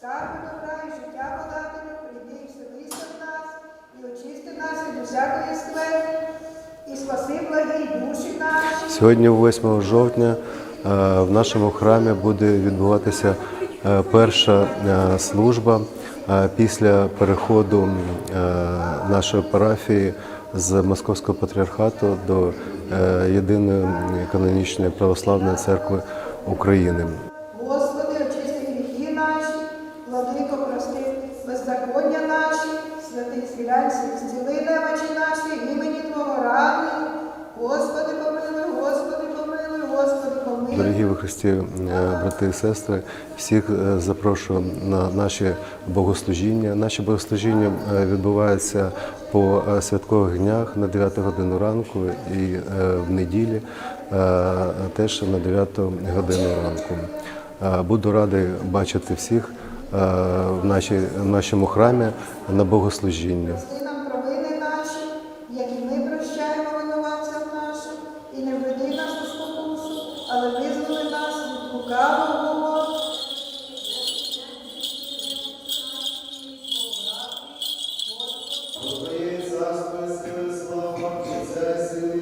скарби добра і життя подателю, прийди і вселися в нас, і очисти нас від усякої склепи, і спаси благі душі наші. Сьогодні, 8 жовтня, е, в нашому храмі буде відбуватися е, перша е, служба після переходу нашої парафії. З Московського патріархату до єдиної канонічної православної церкви України. Беззаконня наші, святий зглянься, зціли немочі наші, імені Твого ради. Господи, помилуй, Господи, помилуй, Господи, помилуй. Дорогі ви Христі, е, брати і сестри, всіх е, запрошую на наші богослужіння. Наші богослужіння е, відбуваються по святкових днях на 9 годину ранку і в неділі теж на 9 годину ранку. Буду радий бачити всіх в нашій- в нашому храмі на богослужінні. Прости нам провини наші, як і ми прощаємо винуватцям нашим, і не введи нас у спокусу, але визволи нас від лукавого. Царство, слава, Отця, Сина